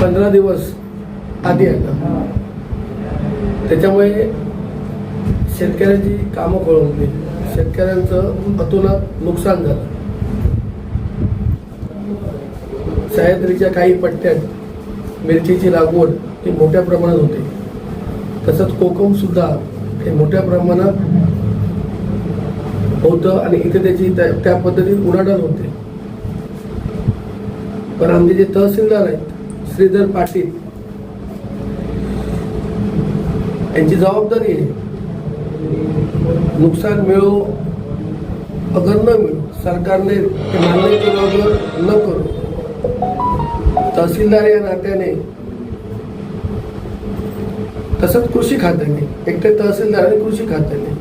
पंधरा दिवस आधी आलं त्याच्यामुळे शेतकऱ्यांची कामं खोळंबली. शेतकऱ्यांचं अतोनात नुकसान झालं. सह्याद्रीच्या काही पट्ट्यात मिरचीची लागवड ही मोठ्या प्रमाणात होते. तसंच कोकम सुद्धा हे मोठ्या प्रमाणात होतं आणि इथे त्याची त्या त्या पद्धतीत उलाढाल होते. पण आमचे जे तहसीलदार आहेत श्रीधर पाटील यांची जबाबदारी आहे. नुकसान मिळो अगर न मिळो सरकारने ते मान्य केलं न करू. तहसीलदार या नात्याने तसंच कृषी खात्याने एकटे तहसीलदार आणि कृषी खात्याने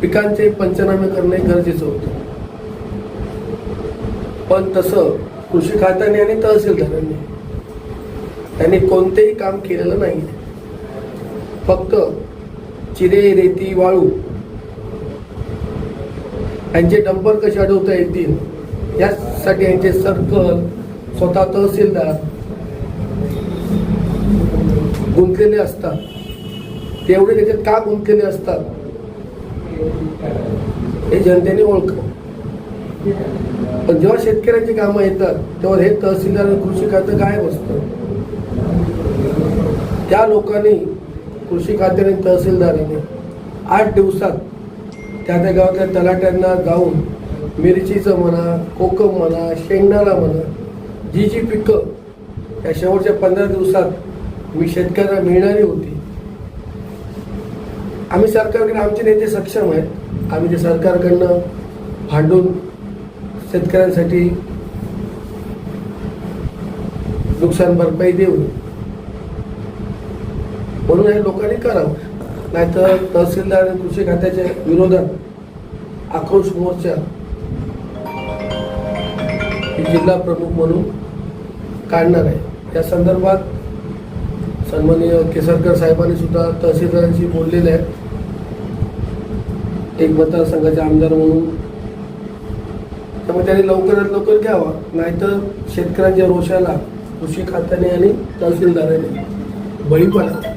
पिकांचे पंचनामे करणे गरजेचं होतं. पण तसं कृषी खात्याने आणि तहसीलदारांनी. त्यांनी कोणतेही काम केलेलं नाही फक्त चिरे रेती वाळू. यांचे डंपर कसे अडवता येतील? यासाठी यांचे सर्कल स्वतः तहसीलदार गुंतलेले असतात. तेवढे त्याच्यात का गुंतलेले असतात? हे जनतेने ओळख पण जेव्हा शेतकऱ्यांची कामं येतात तेव्हा हे तहसीलदार आणि कृषी खातं गायब असतं. त्या लोकांनी कृषी खात्याने तहसीलदाराने आठ दिवसात त्या त्या गावातल्या तलाट्यांना जाऊन मिरचीचं म्हणा कोकम म्हणा शेंगदाणा म्हणा जी जी पिकं या शेवटच्या पंधरा दिवसात मी शेतकऱ्यांना मिळणारी होती. आम्ही सरकारकडे आमचे नेते सक्षम आहेत. आम्ही ते सरकारकडनं भांडून शेतकऱ्यांसाठी नुकसान भरपाई देऊ म्हणून हे लोकांनी करावं. नाहीतर तहसीलदार आणि कृषी खात्याच्या विरोधात आक्रोश मोर्चा जिल्हा प्रमुख म्हणून काढणार आहे. त्या संदर्भात सन्माननीय केसरकर साहेबांनी सुद्धा तहसीलदारांशी बोललेले आहेत. एक मतदारसंघाचे आमदार म्हणून त्यामुळे त्याने लवकरात लवकर घ्यावा नाहीतर शेतकऱ्यांच्या रोषाला कृषी खात्याने आणि तहसीलदाराने बळी पडा